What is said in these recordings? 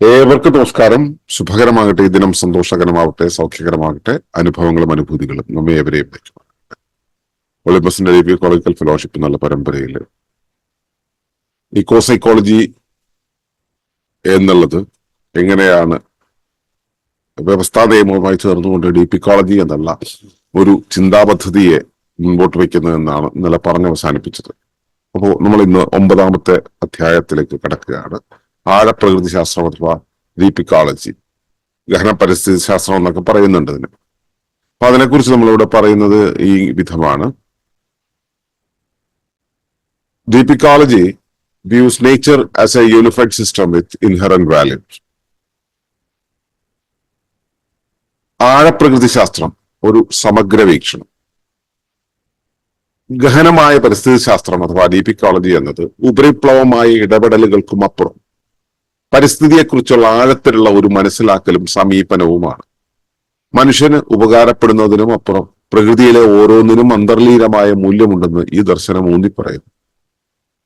ഏവർക്കും നമസ്കാരം. ശുഭകരമാകട്ടെ. ഈ ദിനം സന്തോഷകരമാകട്ടെ സൗഖ്യകരമാകട്ടെ. അനുഭവങ്ങളും അനുഭൂതികളും നമ്മെ ഏവരെയും ഒളിമ്പസിന്റെ ഇക്കോളജിക്കൽ ഫെലോഷിപ്പ് എന്നുള്ള പരമ്പരയിൽ ഇക്കോ സൈക്കോളജി എന്നുള്ളത് എങ്ങനെയാണ് വ്യവസ്ഥാ നിയമവുമായി ചേർന്നുകൊണ്ട് ഡീപിക്കോളജി എന്നുള്ള ഒരു ചിന്താ പദ്ധതിയെ മുൻപോട്ട് വയ്ക്കുന്നത് എന്നാണ് ഇന്നലെ പറഞ്ഞ് അവസാനിപ്പിച്ചത് അപ്പോൾ നമ്മൾ ഇന്ന് ഒമ്പതാമത്തെ അധ്യായത്തിലേക്ക് കടക്കുകയാണ്. ആഴപ്രകൃതി ശാസ്ത്രം അഥവാ ദീപിക്കോളജി ഗഹന പരിസ്ഥിതി ശാസ്ത്രം എന്നൊക്കെ പറയുന്നുണ്ട് അതിന് അപ്പൊ അതിനെക്കുറിച്ച് നമ്മളിവിടെ പറയുന്നത് ഈ വിധമാണ്. Deep ecology views nature as a unified system with inherent values ആഴപ്രകൃതി ശാസ്ത്രം ഒരു സമഗ്ര വീക്ഷണം. ഗഹനമായ പരിസ്ഥിതി ശാസ്ത്രം അഥവാ ഡീപിക്കോളജി എന്നത് ഉപരിപ്ലവമായ ഇടപെടലുകൾക്കും അപ്പുറം പരിസ്ഥിതിയെക്കുറിച്ചുള്ള ആഴത്തിലുള്ള ഒരു മനസ്സിലാക്കലും സമീപനവുമാണ്. മനുഷ്യന് ഉപകാരപ്പെടുന്നതിനും അപ്പുറം പ്രകൃതിയിലെ ഓരോന്നിനും അന്തർലീനമായ മൂല്യമുണ്ടെന്ന് ഈ ദർശനം ഊന്നിപ്പറയുന്നു.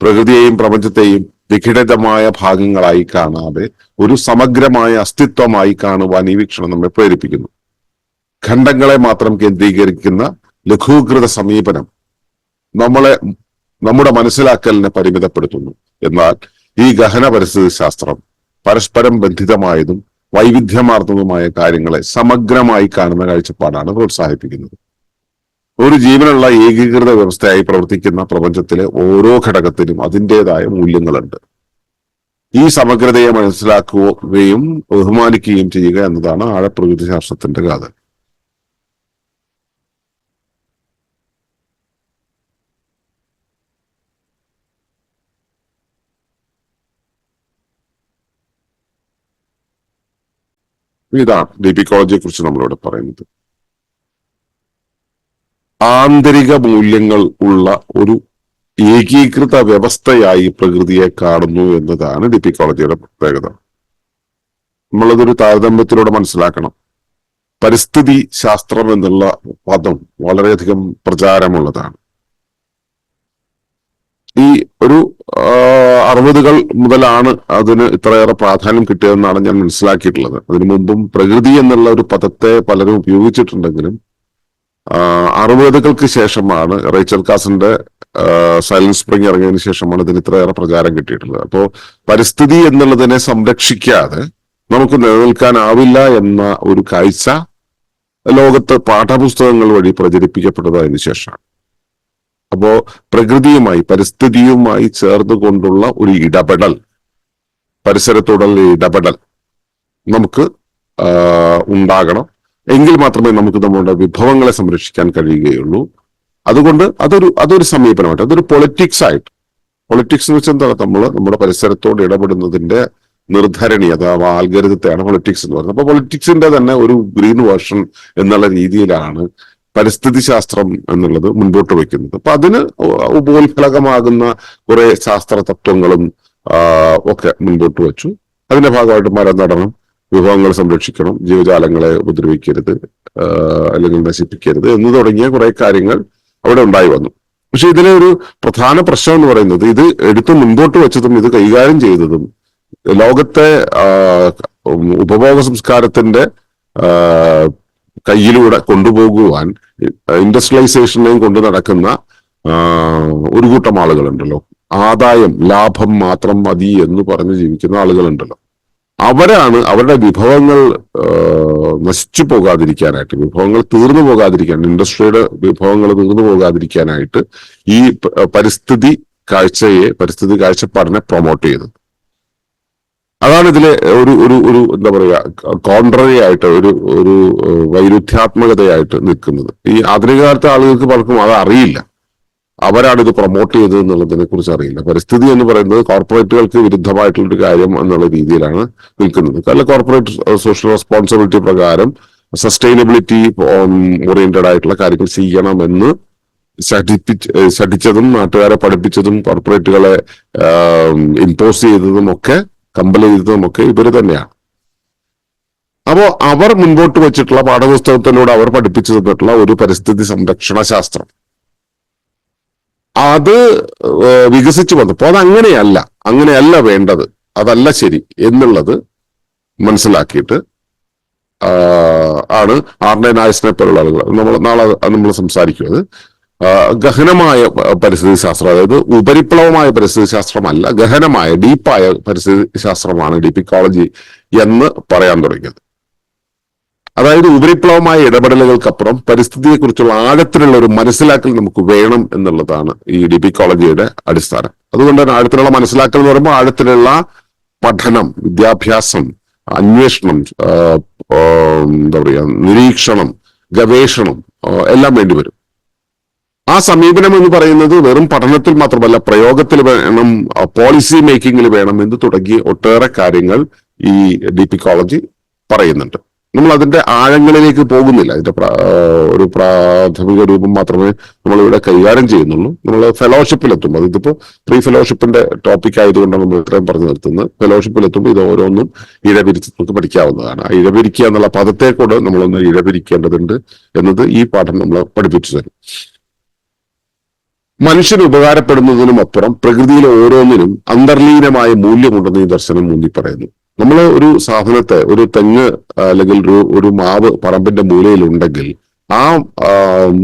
പ്രകൃതിയെയും പ്രപഞ്ചത്തെയും വിഘടിതമായ ഭാഗങ്ങളായി കാണാതെ ഒരു സമഗ്രമായ അസ്തിത്വമായി കാണുവാൻ ഈ വീക്ഷണം നമ്മെ പ്രേരിപ്പിക്കുന്നു. ഖണ്ഡങ്ങളെ മാത്രം കേന്ദ്രീകരിക്കുന്ന ലഘൂകൃത സമീപനം നമ്മളെ നമ്മുടെ മനസ്സിലാക്കലിനെ പരിമിതപ്പെടുത്തുന്നു. എന്നാൽ ഈ ഗഹന പരിസ്ഥിതി ശാസ്ത്രം പരസ്പരം ബന്ധിതമായതും വൈവിധ്യമാർന്നതുമായ കാര്യങ്ങളെ സമഗ്രമായി കാണുന്ന കാഴ്ചപ്പാടാണ് പ്രോത്സാഹിപ്പിക്കുന്നത്. ഒരു ജീവനുള്ള ഏകീകൃത വ്യവസ്ഥയായി പ്രവർത്തിക്കുന്ന പ്രപഞ്ചത്തിലെ ഓരോ ഘടകത്തിനും അതിന്റെതായ മൂല്യങ്ങളുണ്ട്. ഈ സമഗ്രതയെ മനസ്സിലാക്കുകയും ബഹുമാനിക്കുകയും ചെയ്യുക എന്നതാണ് ആഴപ്രകൃതി ശാസ്ത്രത്തിന്റെ കഥ ഇതാണ് ദീപിക്കോളജിയെ കുറിച്ച് നമ്മളിവിടെ പറയുന്നത്. ആന്തരിക മൂല്യങ്ങൾ ഉള്ള ഒരു ഏകീകൃത വ്യവസ്ഥയായി പ്രകൃതിയെ കാണുന്നു എന്നതാണ് ഡിപ്പിക്കോളജിയുടെ പ്രത്യേകത. നമ്മളതൊരു താരതമ്യത്തിലൂടെ മനസ്സിലാക്കണം. പരിസ്ഥിതി ശാസ്ത്രം എന്നുള്ള പദം വളരെയധികം പ്രചാരമുള്ളതാണ്. ഈ ഒരു അറുപതുകൾ മുതലാണ് അതിന് ഇത്രയേറെ പ്രാധാന്യം കിട്ടിയതെന്നാണ് ഞാൻ മനസ്സിലാക്കിയിട്ടുള്ളത്. അതിനു മുമ്പും പ്രകൃതി എന്നുള്ള ഒരു പദത്തെ പലരും ഉപയോഗിച്ചിട്ടുണ്ടെങ്കിലും അറുപതുകൾക്ക് ശേഷമാണ് റേച്ചൽ കാസിന്റെ സൈലൻസ് സ്പ്രിംഗ് ഇറങ്ങിയതിനു ശേഷമാണ് ഇതിന് ഇത്രയേറെ പ്രചാരം കിട്ടിയിട്ടുള്ളത്. അപ്പോൾ പരിസ്ഥിതി എന്നുള്ളതിനെ സംരക്ഷിക്കാതെ നമുക്ക് നിലനിൽക്കാനാവില്ല എന്ന ഒരു കാഴ്ച ലോകത്ത് പാഠപുസ്തകങ്ങൾ വഴി പ്രചരിപ്പിക്കപ്പെട്ടതായതിനു ശേഷമാണ്. അപ്പോ പ്രകൃതിയുമായി പരിസ്ഥിതിയുമായി ചേർന്നുകൊണ്ടുള്ള ഒരു ഇടപെടൽ പരിസരത്തോടുള്ള ഇടപെടൽ നമുക്ക് ഉണ്ടാകണം. എങ്കിൽ മാത്രമേ നമുക്ക് നമ്മുടെ വിഭവങ്ങളെ സംരക്ഷിക്കാൻ കഴിയുകയുള്ളൂ. അതുകൊണ്ട് അതൊരു അതൊരു സമീപനമായിട്ട് അതൊരു പൊളിറ്റിക്സ് ആയിട്ട്. പൊളിറ്റിക്സ് എന്ന് വെച്ചാൽ എന്താ നമ്മൾ നമ്മുടെ പരിസരത്തോട് ഇടപെടുന്നതിന്റെ നിർദ്ധരണി അഥവാ ആൽഗരിതത്തെയാണ് പൊളിറ്റിക്സ് എന്ന് പറയുന്നത്. അപ്പൊ പൊളിറ്റിക്സിന്റെ തന്നെ ഒരു ഗ്രീൻ വേർഷൻ എന്നുള്ള രീതിയിലാണ് പരിസ്ഥിതി ശാസ്ത്രം എന്നുള്ളത് മുൻപോട്ട് വയ്ക്കുന്നത്. അപ്പൊ അതിന് ഉപോത്ഫലകമാകുന്ന കുറെ ശാസ്ത്ര തത്വങ്ങളും ഒക്കെ മുൻപോട്ട് വെച്ചു. അതിന്റെ ഭാഗമായിട്ട് മരം നടണം വിഭവങ്ങൾ സംരക്ഷിക്കണം ജീവജാലങ്ങളെ ഉപദ്രവിക്കരുത് അല്ലെങ്കിൽ നശിപ്പിക്കരുത് എന്ന് തുടങ്ങിയ കുറെ കാര്യങ്ങൾ അവിടെ ഉണ്ടായി വന്നു. പക്ഷെ ഇതിലെ ഒരു പ്രധാന പ്രശ്നം എന്ന് പറയുന്നത് ഇത് എടുത്ത് മുൻപോട്ട് വെച്ചതും ഇത് കൈകാര്യം ചെയ്തതും ലോകത്തെ ഉപഭോഗ സംസ്കാരത്തിന്റെ കയ്യിലൂടെ കൊണ്ടുപോകുവാൻ ഇൻഡസ്ട്രിയലൈസേഷനെയും കൊണ്ട് നടക്കുന്ന ഒരു കൂട്ടം ആളുകളുണ്ടല്ലോ. ആദായം ലാഭം മാത്രം മതി എന്ന് പറഞ്ഞ് ജീവിക്കുന്ന ആളുകളുണ്ടല്ലോ. അവരാണ് അവരുടെ വിഭവങ്ങൾ നശിച്ചു പോകാതിരിക്കാനായിട്ട് വിഭവങ്ങൾ തീർന്നു പോകാതിരിക്കാൻ ഇൻഡസ്ട്രിയുടെ വിഭവങ്ങൾ തീർന്നു പോകാതിരിക്കാനായിട്ട് ഈ പരിസ്ഥിതി കാഴ്ചയെ പരിസ്ഥിതി കാഴ്ചപ്പാടിനെ പ്രൊമോട്ട് ചെയ്തത്. അതാണ് ഇതിലെ ഒരു ഒരു ഒരു എന്താ പറയുക കോൺട്രറി ആയിട്ട് ഒരു ഒരു വൈരുദ്ധ്യാത്മകതയായിട്ട് നിൽക്കുന്നത്. ഈ ആധുനിക കാലത്തെ ആളുകൾക്ക് പലർക്കും അത് അറിയില്ല. അവരാണ് ഇത് പ്രൊമോട്ട് ചെയ്തത് എന്നുള്ളതിനെ കുറിച്ച് അറിയില്ല. പരിസ്ഥിതി എന്ന് പറയുന്നത് കോർപ്പറേറ്റുകൾക്ക് വിരുദ്ധമായിട്ടുള്ള ഒരു കാര്യം എന്നുള്ള രീതിയിലാണ് നിൽക്കുന്നത്. അല്ല കോർപ്പറേറ്റ് സോഷ്യൽ റെസ്പോൺസിബിലിറ്റി പ്രകാരം സസ്റ്റൈനബിലിറ്റി ഓറിയന്റഡ് ആയിട്ടുള്ള കാര്യങ്ങൾ ചെയ്യണമെന്ന് ശഠിപ്പിച്ച് ശഠിച്ചതും നാട്ടുകാരെ പഠിപ്പിച്ചതും കോർപ്പറേറ്റുകളെ ഇമ്പോസ് ചെയ്തതും ഒക്കെ കമ്പൽ ഒക്കെ ഇവർ തന്നെയാണ് അപ്പോ അവർ മുൻപോട്ട് വെച്ചിട്ടുള്ള പാഠപുസ്തകത്തിലൂടെ അവർ പഠിപ്പിച്ചു തന്നിട്ടുള്ള ഒരു പരിസ്ഥിതി സംരക്ഷണ ശാസ്ത്രം. അത് വികസിച്ചു വന്നപ്പോ അത് അങ്ങനെയല്ല അങ്ങനെയല്ല വേണ്ടത്. അതല്ല ശരി എന്നുള്ളത് മനസ്സിലാക്കിയിട്ട് ആണ് ആർണെ നായസിനെ പോലുള്ള ആളുകൾ നമ്മൾ നാളെ നമ്മൾ സംസാരിക്കും അത്. ആ, ഗഹനമായ പരിസ്ഥിതി ശാസ്ത്രം അതായത് ഉപരിപ്ലവമായ പരിസ്ഥിതി ശാസ്ത്രമല്ല ഗഹനമായ ഡീപ്പായ പരിസ്ഥിതി ശാസ്ത്രമാണ് ഡീപ്പിക്കോളജി എന്ന് പറയാൻ തുടങ്ങിയത്. അതായത് ഉപരിപ്ലവമായ ഇടപെടലുകൾക്കപ്പുറം പരിസ്ഥിതിയെക്കുറിച്ചുള്ള ആഴത്തിലുള്ള ഒരു മനസ്സിലാക്കൽ നമുക്ക് വേണം എന്നുള്ളതാണ് ഈ ഡിപിക്കോളജിയുടെ അടിസ്ഥാനം. അതുകൊണ്ട് തന്നെ ആഴത്തിലുള്ള മനസ്സിലാക്കൽ എന്ന് പറയുമ്പോൾ ആഴത്തിലുള്ള പഠനം വിദ്യാഭ്യാസം അന്വേഷണം എന്താ പറയുക നിരീക്ഷണം ഗവേഷണം എല്ലാം വേണ്ടിവരും ആ സമീപനം എന്ന് പറയുന്നത് വെറും പഠനത്തിൽ മാത്രമല്ല പ്രയോഗത്തിൽ വേണം പോളിസി മേക്കിങ്ങിൽ വേണം എന്ന് തുടങ്ങി ഒട്ടേറെ കാര്യങ്ങൾ ഈ ഡിപിക്കോളജി പറയുന്നുണ്ട്. നമ്മൾ അതിന്റെ ആഴങ്ങളിലേക്ക് പോകുന്നില്ല. അതിന്റെ ഒരു പ്രാഥമിക രൂപം മാത്രമേ നമ്മൾ ഇവിടെ കൈകാര്യം ചെയ്യുന്നുള്ളൂ. നമ്മൾ ഫെലോഷിപ്പിലെത്തുമ്പോൾ അതിപ്പോ പ്രീ ഫെലോഷിപ്പിന്റെ ടോപ്പിക് ആയതുകൊണ്ടാണ് നമ്മൾ ഇത്രയും പറഞ്ഞു നിർത്തുന്നത്. ഫെലോഷിപ്പിലെത്തുമ്പോൾ ഇത് ഓരോന്നും ഇഴപിരിച്ച് നമുക്ക് പഠിക്കാവുന്നതാണ്. ഇഴപിരിക്കുക എന്നുള്ള പദത്തെ കൂടെ നമ്മളൊന്ന് ഇഴപിരിക്കേണ്ടതുണ്ട് എന്നത് ഈ പാഠം നമ്മൾ പഠിപ്പിച്ചു തരും. മനുഷ്യന് ഉപകാരപ്പെടുന്നതിനും അപ്പുറം പ്രകൃതിയിലെ ഓരോന്നിനും അന്തർലീനമായ മൂല്യമുണ്ടെന്ന് ഈ ദർശനം മുന്നി പറയുന്നു. നമ്മൾ ഒരു സാധനത്തെ ഒരു തെങ്ങ് അല്ലെങ്കിൽ ഒരു ഒരു മാവ് പറമ്പിന്റെ മൂലയിൽ ഉണ്ടെങ്കിൽ ആ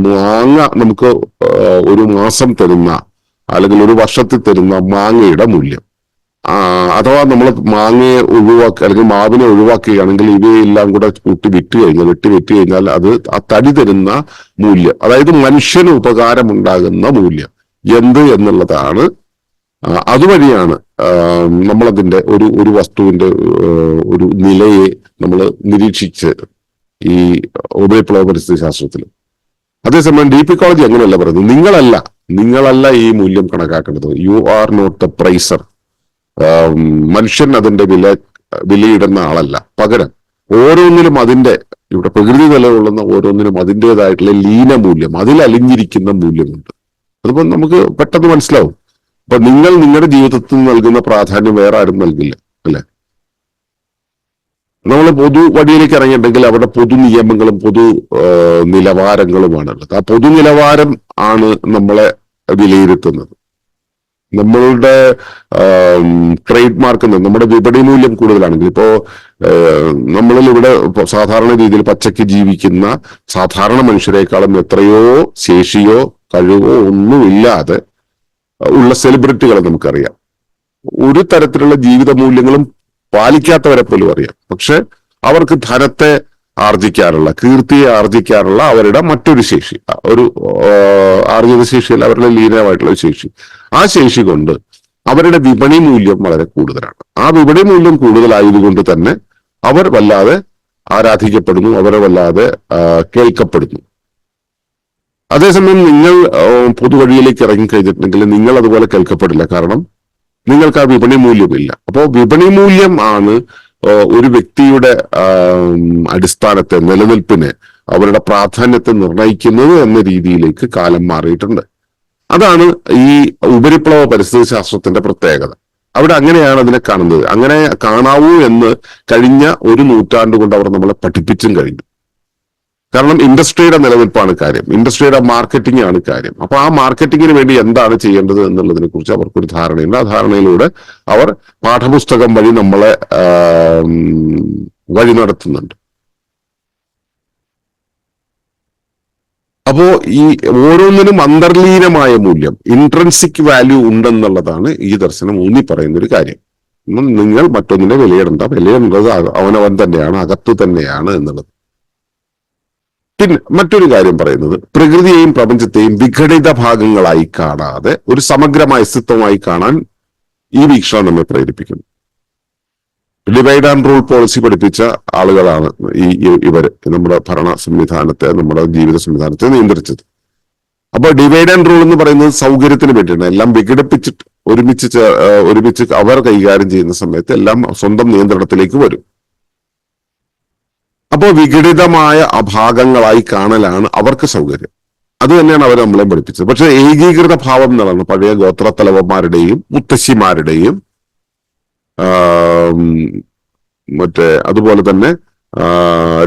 മാങ്ങ നമുക്ക് ഒരു മാസം തരുന്ന അല്ലെങ്കിൽ ഒരു വർഷത്തിൽ തരുന്ന മാങ്ങയുടെ മൂല്യം. അഥവാ നമ്മൾ മാങ്ങയെ ഒഴിവാക്കുക അല്ലെങ്കിൽ മാവിനെ ഒഴിവാക്കുകയാണെങ്കിൽ ഇവയെല്ലാം കൂടെ കൂട്ടി വിറ്റ് കഴിഞ്ഞാൽ വെട്ടി വിറ്റ് കഴിഞ്ഞാൽ അത് ആ തടി തരുന്ന മൂല്യം അതായത് മനുഷ്യന് ഉപകാരമുണ്ടാകുന്ന മൂല്യം എന്ത് എന്നുള്ളതാണ്. അതുവഴിയാണ് നമ്മളതിന്റെ ഒരു ഒരു വസ്തുവിന്റെ ഒരു നിലയെ നമ്മൾ നിരീക്ഷിച്ച് ഈ ഉപയോഗ പരിസ്ഥിതി ശാസ്ത്രത്തിൽ അതേസമയം ഡീപിക്കോളജി അങ്ങനെയല്ല പറയുന്നത്? നിങ്ങളല്ല നിങ്ങളല്ല ഈ മൂല്യം കണക്കാക്കേണ്ടത്. You are not the pricer. മനുഷ്യൻ അതിന്റെ വില വിലയിടുന്ന ആളല്ല. പകരം ഓരോന്നിനും അതിന്റെ ഇവിടെ പ്രകൃതി നിലകൊള്ളുന്ന ഓരോന്നിനും അതിന്റെതായിട്ടുള്ള ലീന മൂല്യം അതിൽ അലിഞ്ഞിരിക്കുന്ന മൂല്യമുണ്ട്. അതിപ്പോ നമുക്ക് പെട്ടെന്ന് മനസ്സിലാവും. അപ്പൊ നിങ്ങൾ നിങ്ങളുടെ ജീവിതത്തിൽ നൽകുന്ന പ്രാധാന്യം വേറെ ആരും നൽകില്ല അല്ലെ? നമ്മൾ പൊതു വഴിയിലേക്ക് ഇറങ്ങിയിട്ടുണ്ടെങ്കിൽ അവിടെ പൊതു നിയമങ്ങളും പൊതു നിലവാരങ്ങളുമാണുള്ളത്. ആ പൊതു നിലവാരം ആണ് നമ്മളെ വിലയിരുത്തുന്നത്. നമ്മളുടെ ട്രേഡ് മാർക്ക് നമ്മുടെ വിപണി മൂല്യം കൂടുതലാണെങ്കിൽ ഇപ്പോ നമ്മളിൽ ഇവിടെ സാധാരണ രീതിയിൽ പച്ചയ്ക്ക് ജീവിക്കുന്ന സാധാരണ മനുഷ്യരെക്കാളും എത്രയോ ശേഷിയോ കഴിവോ ഒന്നുമില്ലാതെ ഉള്ള സെലിബ്രിറ്റികളെ നമുക്കറിയാം. ഒരു തരത്തിലുള്ള ജീവിത മൂല്യങ്ങളും പാലിക്കാത്തവരെ പോലും അറിയാം. പക്ഷെ അവർക്ക് ധനത്തെ ആർജിക്കാനുള്ള കീർത്തിയെ ആർജിക്കാറുള്ള അവരുടെ മറ്റൊരു ശേഷി. ഒരു ആർജിത ശേഷിയിൽ അവരുടെ ലീനമായിട്ടുള്ള ശേഷി. ആ ശേഷി കൊണ്ട് അവരുടെ വിപണി മൂല്യം വളരെ കൂടുതലാണ്. ആ വിപണി മൂല്യം കൂടുതലായതുകൊണ്ട് തന്നെ അവർ വല്ലാതെ ആരാധിക്കപ്പെടുന്നു അവരെ വല്ലാതെ കേൾക്കപ്പെടുന്നു. അതേസമയം നിങ്ങൾ പൊതുവഴിയിലേക്ക് ഇറങ്ങിക്കഴിഞ്ഞിട്ടുണ്ടെങ്കിൽ നിങ്ങൾ അതുപോലെ കേൾക്കപ്പെടില്ല. കാരണം നിങ്ങൾക്ക് ആ വിപണി മൂല്യമില്ല. അപ്പോൾ വിപണി മൂല്യം ആണ് ഒരു വ്യക്തിയുടെ അടിസ്ഥാനത്തെ നിലനിൽപ്പിനെ അവരുടെ പ്രാധാന്യത്തെ നിർണയിക്കുന്നത് എന്ന രീതിയിലേക്ക് കാലം മാറിയിട്ടുണ്ട്. അതാണ് ഈ ഉപരിപ്ലവ പരിസ്ഥിതി ശാസ്ത്രത്തിന്റെ പ്രത്യേകത. അവിടെ അങ്ങനെയാണ് അതിനെ കാണുന്നത്. അങ്ങനെ കാണാവൂ എന്ന് കഴിഞ്ഞ ഒരു നൂറ്റാണ്ട് കൊണ്ട് അവർ നമ്മളെ പഠിപ്പിച്ചും കഴിഞ്ഞു. കാരണം ഇൻഡസ്ട്രിയുടെ നിലനിൽപ്പാണ് കാര്യം. ഇൻഡസ്ട്രിയുടെ മാർക്കറ്റിംഗ് ആണ് കാര്യം. അപ്പൊ ആ മാർക്കറ്റിങ്ങിന് വേണ്ടി എന്താണ് ചെയ്യേണ്ടത് എന്നുള്ളതിനെ കുറിച്ച് അവർക്കൊരു ധാരണയുണ്ട് ആ ധാരണയിലൂടെ അവർ പാഠപുസ്തകം വഴി നമ്മളെ വഴി നടത്തുന്നുണ്ട്. അപ്പോ ഈ ഓരോന്നിനും അന്തർലീനമായ മൂല്യം ഇൻട്രൻസിക് വാല്യൂ ഉണ്ടെന്നുള്ളതാണ് ഈ ദർശനം ഊന്നി പറയുന്ന ഒരു കാര്യം നിങ്ങൾ മറ്റൊന്നിനെ വിലയിടണ്ട. വിലയിടേണ്ടത് അവനവൻ തന്നെയാണ് അകത്തു തന്നെയാണ് എന്നുള്ളത്. പിന്നെ മറ്റൊരു കാര്യം പറയുന്നത്. പ്രകൃതിയെയും പ്രപഞ്ചത്തെയും വിഘടിത ഭാഗങ്ങളായി കാണാതെ ഒരു സമഗ്രമായ അസ്തിത്വമായി കാണാൻ ഈ വീക്ഷണം നമ്മെ പ്രേരിപ്പിക്കുന്നു. ഡിവൈഡ് ആൻഡ് റൂൾ പോളിസി പഠിപ്പിച്ച ആളുകളാണ് ഈ ഇവർ. നമ്മുടെ ഭരണ സംവിധാനത്തെ നമ്മുടെ ജീവിത സംവിധാനത്തെ നിയന്ത്രിച്ചത്. അപ്പൊ ഡിവൈഡ് ആൻഡ് റൂൾ എന്ന് പറയുന്നത് സൗകര്യത്തിന് വേണ്ടിയാണ്. എല്ലാം വിഘടിപ്പിച്ചിട്ട് ഒരുമിച്ച് ഒരുമിച്ച് അവർ കൈകാര്യം ചെയ്യുന്ന സമയത്ത് എല്ലാം സ്വന്തം നിയന്ത്രണത്തിലേക്ക് വരും. അപ്പോൾ വിഘടിതമായ അഭാഗങ്ങളായി കാണലാണ് അവർക്ക് സൗകര്യം. അത് തന്നെയാണ് അവർ നമ്മളെ പഠിപ്പിച്ചത്. പക്ഷെ ഏകീകൃത ഭാവം എന്നുള്ളതാണ് പഴയ ഗോത്രത്തലവന്മാരുടെയും മുത്തശ്ശിമാരുടെയും മറ്റേ അതുപോലെ തന്നെ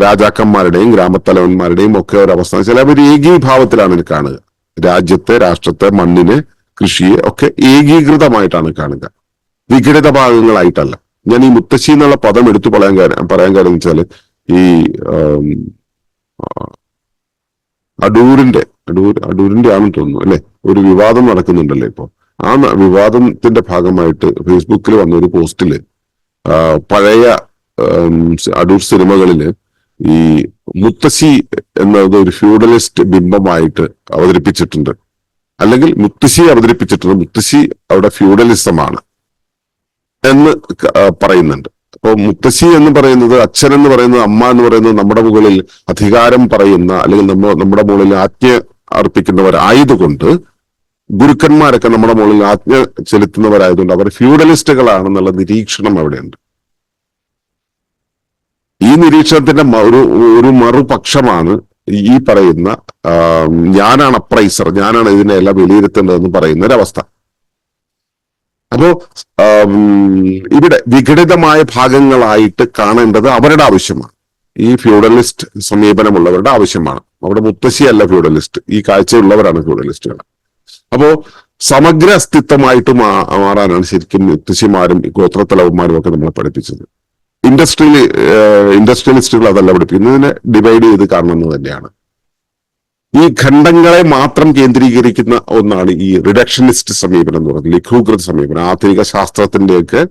രാജാക്കന്മാരുടെയും ഗ്രാമത്തലവന്മാരുടെയും ഒക്കെ ഒരു അവസ്ഥ. ചില വെച്ചാൽ അവർ ഏകീഭാവത്തിലാണ് കാണുക. രാജ്യത്തെ രാഷ്ട്രത്തെ മണ്ണിനെ കൃഷിയെ ഒക്കെ ഏകീകൃതമായിട്ടാണ് കാണുക. വിഘടിത ഭാഗങ്ങളായിട്ടല്ല. ഞാൻ ഈ മുത്തശ്ശി എന്നുള്ള പദം എടുത്തു പറയാൻ കാര്യം പറയാൻ കാര്യം വെച്ചാൽ ഈ അടൂരിന്റെ അടൂർ അടൂരിന്റെ ആണെന്ന് തോന്നുന്നു അല്ലെ? ഒരു വിവാദം നടക്കുന്നുണ്ടല്ലേ ഇപ്പൊ? ആ വിവാദത്തിന്റെ ഭാഗമായിട്ട് ഫേസ്ബുക്കിൽ വന്ന ഒരു പോസ്റ്റിൽ പഴയ അടൂർ സിനിമകളിൽ ഈ മുത്തശ്ശി എന്നത് ഒരു ഫ്യൂഡലിസ്റ്റ് ബിംബമായിട്ട് അവതരിപ്പിച്ചിട്ടുണ്ട്. അല്ലെങ്കിൽ മുത്തശ്ശി അവതരിപ്പിച്ചിട്ടുണ്ട് മുത്തശ്ശി അവിടെ ഫ്യൂഡലിസമാണ് എന്ന് പറയുന്നുണ്ട്. അപ്പൊ മുത്തശ്ശി എന്ന് പറയുന്നത് അച്ഛൻ എന്ന് പറയുന്നത് അമ്മ എന്ന് പറയുന്നത് നമ്മുടെ മുകളിൽ അധികാരം പറയുന്ന അല്ലെങ്കിൽ നമ്മ നമ്മുടെ മുകളിൽ ആജ്ഞ അർപ്പിക്കുന്നവരായതുകൊണ്ട് ഗുരുക്കന്മാരൊക്കെ നമ്മുടെ മുകളിൽ ആജ്ഞ ചെലുത്തുന്നവരായതുകൊണ്ട് അവർ ഫ്യൂഡലിസ്റ്റുകളാണെന്നുള്ള നിരീക്ഷണം അവിടെയുണ്ട്. ഈ നിരീക്ഷണത്തിന്റെ ഒരു ഒരു മറുപക്ഷമാണ് ഈ പറയുന്ന ഞാനാണ് അപ്രൈസർ ഞാനാണ് ഇതിനെ എല്ലാം വിലയിരുത്തേണ്ടതെന്ന് പറയുന്ന ഒരവസ്ഥ അപ്പോ ഇവിടെ വിഘടിതമായ ഭാഗങ്ങളായിട്ട് കാണേണ്ടത് അവരുടെ ആവശ്യമാണ്. ഈ ഫ്യൂഡലിസ്റ്റ് സമീപനമുള്ളവരുടെ ആവശ്യമാണ്. അവിടെ മുത്തശ്ശിയല്ല ഫ്യൂഡലിസ്റ്റ്. ഈ കാഴ്ചയുള്ളവരാണ് ഫ്യൂഡലിസ്റ്റുകൾ. അപ്പോ സമഗ്ര അസ്തിത്വമായിട്ട് മാറാനാണ് ശരിക്കും മുത്തശ്ശിമാരും ഗോത്രത്തലവന്മാരും ഒക്കെ നമ്മളെ പഠിപ്പിച്ചത്. ഇൻഡസ്ട്രിയൽ ഇൻഡസ്ട്രിയലിസ്റ്റുകൾ അതല്ല പഠിപ്പിക്കുന്നതിനെ ഡിവൈഡ് ചെയ്ത് കാണുന്നത് തന്നെയാണ്. ഈ ഖണ്ഡങ്ങളെ മാത്രം കേന്ദ്രീകരിക്കുന്ന ഒന്നാണ് ഈ റിഡക്ഷനിസ്റ്റ് സമീപനം എന്ന് പറയുന്നത് ലഘൂകൃത സമീപനം ആധുനിക ശാസ്ത്രത്തിന്റെയൊക്കെ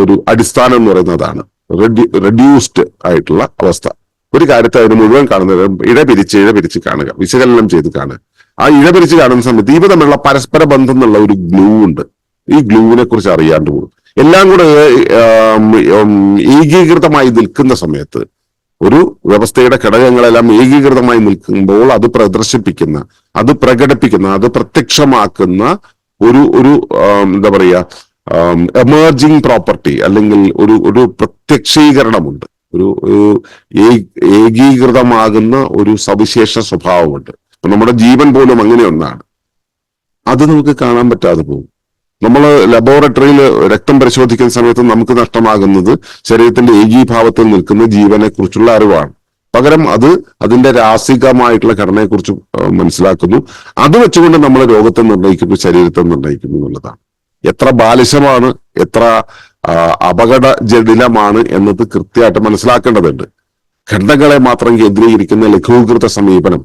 ഒരു അടിസ്ഥാനം എന്ന് പറയുന്നതാണ്. റെഡ്യൂസ്ഡ് ആയിട്ടുള്ള അവസ്ഥ. ഒരു കാര്യത്തെ അതിന് മുഴുവൻ കാണുന്നത് ഇഴ പിരിച്ച് ഇഴ പിരിച്ച് കാണുക വിശകലനം ചെയ്ത് കാണുക. ആ ഇഴ പിരിച്ച് കാണുന്ന സമയത്ത് ഇവ തമ്മിലുള്ള പരസ്പര ബന്ധം എന്നുള്ള ഒരു ഗ്ലൂ ഉണ്ട്. ഈ ഗ്ലൂവിനെ കുറിച്ച് അറിയാണ്ട് പോകും. എല്ലാം കൂടെ ഏകീകൃതമായി നിൽക്കുന്ന സമയത്ത് ഒരു വ്യവസ്ഥയുടെ ഘടകങ്ങളെല്ലാം ഏകീകൃതമായി നിൽക്കുമ്പോൾ അത് പ്രദർശിപ്പിക്കുന്ന അത് പ്രകടിപ്പിക്കുന്ന അത് പ്രത്യക്ഷമാക്കുന്ന ഒരു ഒരു എന്താ പറയുക എമേർജിങ് പ്രോപ്പർട്ടി അല്ലെങ്കിൽ ഒരു ഒരു പ്രത്യക്ഷീകരണമുണ്ട്. ഒരു ഏകീകൃതമാകുന്ന ഒരു സവിശേഷ സ്വഭാവമുണ്ട്. നമ്മുടെ ജീവൻ പോലും അങ്ങനെ ഒന്നാണ്. അത് നമുക്ക് കാണാൻ പറ്റാതെ പോകും. നമ്മൾ ലബോറട്ടറിയിൽ രക്തം പരിശോധിക്കുന്ന സമയത്ത് നമുക്ക് നഷ്ടമാകുന്നത് ശരീരത്തിന്റെ ഏകീഭാവത്തിൽ നിൽക്കുന്ന ജീവനെ കുറിച്ചുള്ള അറിവാണ്. പകരം അത് അതിന്റെ രാസികമായിട്ടുള്ള ഘടനയെക്കുറിച്ച് മനസ്സിലാക്കുന്നു. അത് വെച്ചുകൊണ്ട് നമ്മൾ രോഗത്തെ നിർണയിക്കുന്നു ശരീരത്തെ നിർണയിക്കുന്നു എന്നുള്ളതാണ്. എത്ര ബാലിശമാണ് എത്ര അപകട ജടിലമാണ് എന്നത് കൃത്യമായിട്ട് മനസ്സിലാക്കേണ്ടതുണ്ട്. ഘടനകളെ മാത്രം കേന്ദ്രീകരിക്കുന്ന ലഘൂകൃത സമീപനം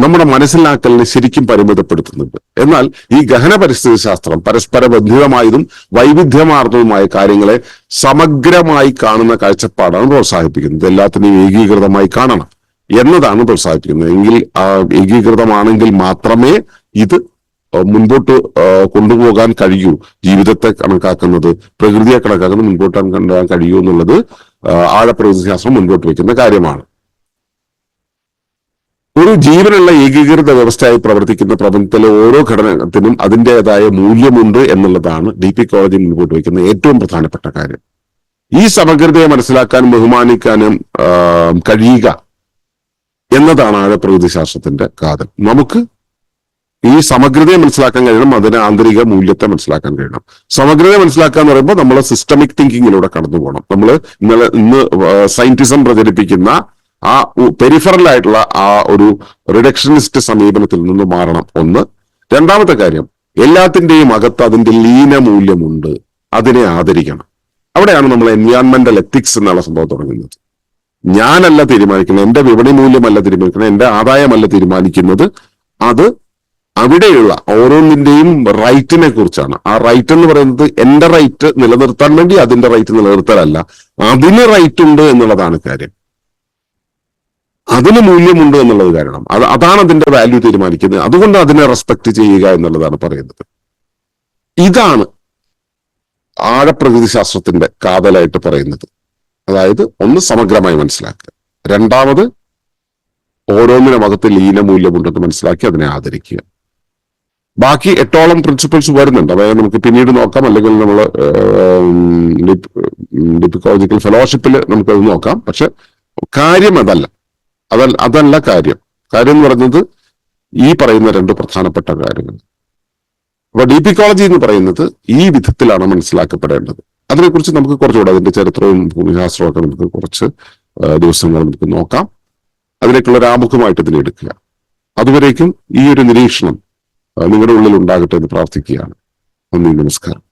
നമ്മുടെ മനസ്സിലാക്കലിനെ ശരിക്കും പരിമിതപ്പെടുത്തുന്നുണ്ട്. എന്നാൽ ഈ ഗഹന പരിസ്ഥിതി ശാസ്ത്രം പരസ്പര ബന്ധിതമായതും വൈവിധ്യമാർന്നതുമായ കാര്യങ്ങളെ സമഗ്രമായി കാണുന്ന കാഴ്ചപ്പാടാണ് പ്രോത്സാഹിപ്പിക്കുന്നത്. എല്ലാത്തിനെയും ഏകീകൃതമായി കാണണം എന്നതാണ് പ്രോത്സാഹിപ്പിക്കുന്നത്. എങ്കിൽ ഏകീകൃതമാണെങ്കിൽ മാത്രമേ ഇത് മുൻപോട്ട് കൊണ്ടുപോകാൻ കഴിയൂ. ജീവിതത്തെ കണക്കാക്കുന്നത് പ്രകൃതിയെ കണക്കാക്കുന്നത് മുൻപോട്ട് കണ്ടാൻ കഴിയൂ എന്നുള്ളത് ആഴപ്രകൃതി ശാസ്ത്രം മുൻപോട്ട് വെക്കുന്ന കാര്യമാണ്. ഒരു ജീവനുള്ള ഏകീകൃത വ്യവസ്ഥയായി പ്രവർത്തിക്കുന്ന പ്രപഞ്ചത്തിലെ ഓരോ ഘടനത്തിനും അതിന്റെതായ മൂല്യമുണ്ട് എന്നുള്ളതാണ് ഡി പി കോളേജിൽ മുൻപോട്ട് വയ്ക്കുന്ന ഏറ്റവും പ്രധാനപ്പെട്ട കാര്യം. ഈ സമഗ്രതയെ മനസ്സിലാക്കാനും ബഹുമാനിക്കാനും കഴിയുക എന്നതാണ് ആഴപ്രകൃതി ശാസ്ത്രത്തിന്റെ കാതൽ. നമുക്ക് ഈ സമഗ്രതയെ മനസ്സിലാക്കാൻ കഴിയണം അതിന് ആന്തരിക മൂല്യത്തെ മനസ്സിലാക്കാൻ കഴിയണം. സമഗ്രതയെ മനസ്സിലാക്കുക എന്ന് പറയുമ്പോൾ നമ്മൾ സിസ്റ്റമിക് തിങ്കിങ്ങിലൂടെ കടന്നു പോകണം നമ്മൾ ഇന്നലെ ഇന്ന് സയന്റിസം പ്രചരിപ്പിക്കുന്ന ആ പെരിഫറൽ ആയിട്ടുള്ള ആ ഒരു റിഡക്ഷനിസ്റ്റ് സമീപനത്തിൽ നിന്ന് മാറണം. ഒന്ന്. രണ്ടാമത്തെ കാര്യം എല്ലാത്തിന്റെയും അകത്ത് അതിന്റെ ലീന മൂല്യമുണ്ട് അതിനെ ആദരിക്കണം. അവിടെയാണ് നമ്മൾ എൻവയോൺമെന്റൽ എത്തിക്സ് എന്നുള്ള സംഭവം തുടങ്ങുന്നത്. ഞാനല്ല തീരുമാനിക്കുന്നത് എന്റെ വിപണി മൂല്യമല്ല തീരുമാനിക്കുന്നത് എന്റെ ആദായമല്ല തീരുമാനിക്കുന്നത്. അത് അവിടെയുള്ള ഓരോന്നിന്റെയും റൈറ്റിനെ കുറിച്ചാണ്. ആ റൈറ്റ് എന്ന് പറയുന്നത് എന്റെ റൈറ്റ് നിലനിർത്താൻ വേണ്ടി അതിന്റെ റൈറ്റ് നിലനിർത്തലല്ല. അതിന് റൈറ്റ് ഉണ്ട് എന്നുള്ളതാണ് കാര്യം. അതിന് മൂല്യമുണ്ട് എന്നുള്ളത് കാരണം അത് അതാണ് അതിന്റെ വാല്യൂ തീരുമാനിക്കുന്നത് അതുകൊണ്ട് അതിനെ റെസ്പെക്ട് ചെയ്യുക എന്നുള്ളതാണ് പറയുന്നത് ഇതാണ് ആഴപ്രകൃതി ശാസ്ത്രത്തിന്റെ കാതലായിട്ട് പറയുന്നത് അതായത് ഒന്ന് സമഗ്രമായി മനസ്സിലാക്കുക രണ്ടാമത് ഓരോന്നിനും അകത്ത് ലീനമൂല്യമുണ്ടെന്ന് മനസ്സിലാക്കി അതിനെ ആദരിക്കുക ബാക്കി എട്ടോളം പ്രിൻസിപ്പിൾസ് വരുന്നുണ്ട് അതായത് നമുക്ക് പിന്നീട് നോക്കാം അല്ലെങ്കിൽ നമ്മൾ ഡിപ്പിക്കോളജിക്കൽ ഫെലോഷിപ്പിൽ നമുക്കത് നോക്കാം പക്ഷെ കാര്യം അതല്ല അതല്ല അതല്ല കാര്യം. കാര്യം എന്ന് പറയുന്നത് ഈ പറയുന്ന രണ്ട് പ്രധാനപ്പെട്ട കാര്യങ്ങൾ. അപ്പൊ ഡീപിക്കോളജി എന്ന് പറയുന്നത് ഈ വിധത്തിലാണ് മനസ്സിലാക്കപ്പെടേണ്ടത്. അതിനെക്കുറിച്ച് നമുക്ക് കുറച്ചുകൂടെ അതിന്റെ ചരിത്രവും ഭൂമിശാസ്ത്രവും ഒക്കെ നമുക്ക് കുറച്ച് ദിവസങ്ങൾ നമുക്ക് നോക്കാം. അതിലേക്കുള്ള ആമുഖമായിട്ട് ഇതിനെ എടുക്കുക. അതുവരേക്കും ഈ ഒരു നിരീക്ഷണം നിങ്ങളുടെ ഉള്ളിൽ ഉണ്ടാകട്ടെ എന്ന് പ്രാർത്ഥിക്കുകയാണ്. നന്ദി നമസ്കാരം.